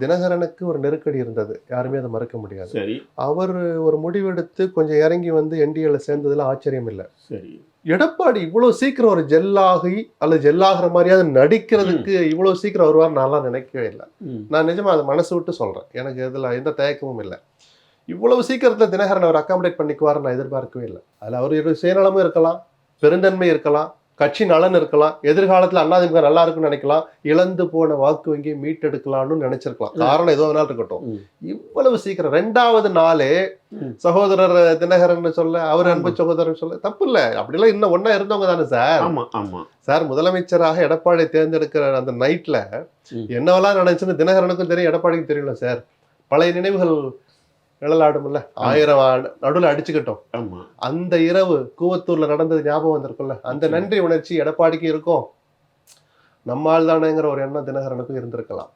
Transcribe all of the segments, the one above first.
தினகரனுக்கு ஒரு நெருக்கடி இருந்தது. யாருமே அதை மறுக்க முடியாது. அவர் ஒரு முடிவெடுத்து கொஞ்சம் இறங்கி வந்து என்டிஏல சேர்ந்ததுல ஆச்சரியம் இல்லை. எடப்பாடி இவ்வளவு சீக்கிரம் ஒரு ஜெல்லாகி அல்லது ஜெல்லாகிற மாதிரியாவது நடிக்கிறதுக்கு இவ்வளவு சீக்கிரம் வருவார் நான்லாம் நினைக்கவே இல்லை. நான் நிஜமா அதை மனசு விட்டு சொல்றேன். எனக்கு இதுல எந்த தயக்கமும் இல்லை. இவ்வளவு சீக்கிரத்துல தினகரன் அவர் அகாமடேட் பண்ணிக்குவார் நான் எதிர்பார்க்கவே இல்லை. அதுல அவர் சுயநலமும் இருக்கலாம் பெருந்தன்மை இருக்கலாம். கட்சி நலன் இருக்கலாம் எதிர்காலத்துல அண்ணாதிமுக நல்லா இருக்குன்னு நினைக்கலாம் இழந்து போன வாக்கு வங்கியை மீட்டெடுக்கலாம்னு நினைச்சிருக்கலாம். காரணம் ஏதோ வேணாலும் இருக்கட்டும். இவ்வளவு சீக்கிரம் ரெண்டாவது நாளே. சகோதரர் தினகரன் சொல்ல அவர் அன்பு சகோதரன் சொல்ல தப்பு இல்ல அப்படிலாம் இன்னும் ஒண்ணா இருந்தவங்க தானே சார்? ஆமா ஆமா. சார் முதலமைச்சராக எடப்பாடி தேர்ந்தெடுக்கிற அந்த நைட்ல. என்னவெல்லாம் நடந்துச்சுன்னு தினகரனுக்கும் தெரியும் எடப்பாடிக்கும் தெரியல சார். பழைய நினைவுகள் நிழலாடும்ல? ஆயிரம் நடுவில் அடிச்சுக்கிட்டோம். அந்த இரவு கூவத்தூர்ல நடந்தது ஞாபகம் வந்திருக்கும்ல? அந்த. நன்றி உணர்ச்சி எடப்பாடிக்கு இருக்கும். நம்மால் தானேங்கிற ஒரு எண்ணம் தினகரனுக்கும் இருந்திருக்கலாம்.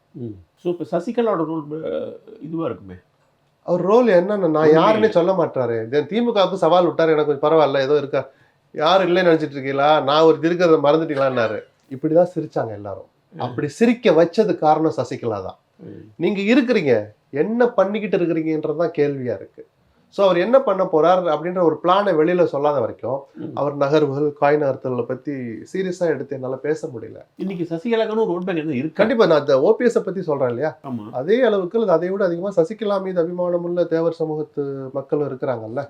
ஸோ இப்போ சசிகலாவோட ரோல் இதுவா இருக்குமே? அவர் ரோல் என்னன்னு நான். யாருன்னே சொல்ல மாட்டாரு. தென் திமுகவுக்கு சவால் விட்டாரு எனக்கு கொஞ்சம் பரவாயில்ல ஏதோ இருக்கா? யாரும் இல்லைன்னு நினைச்சிட்டு இருக்கீங்களா? நான் ஒரு இருக்கிறத மறந்துட்டீங்களான்னாரு. இப்படிதான் சிரிச்சாங்க எல்லாரும். அப்படி சிரிக்க வச்சது காரணம் சசிகலா தான். ம். நீங்க இருக்கிறீங்க என்ன பண்ணிக்கிட்டு இருக்கிறீங்கன்றதுதான் கேள்வியா இருக்கு. ஸோ அவர் என்ன பண்ண போறார் அப்படின்ற ஒரு பிளானை வெளியில சொல்லாத வரைக்கும். அவர் நகர்வுகள் காய் நகர்த்தலை பத்தி சீரியஸா எடுத்து என்னால பேச முடியல. இன்னைக்கு சசிகலாக்கான ஒரு ரோட் எதுவும் இருக்கு? கண்டிப்பா நான் அந்த ஓபிஎஸ் பத்தி சொல்றேன் இல்லையா? அதே அளவுக்கு அதை விட அதிகமா சசிகலா மீது அபிமானம் உள்ள தேவர் சமூகத்து மக்களும் இருக்கிறாங்கல்ல?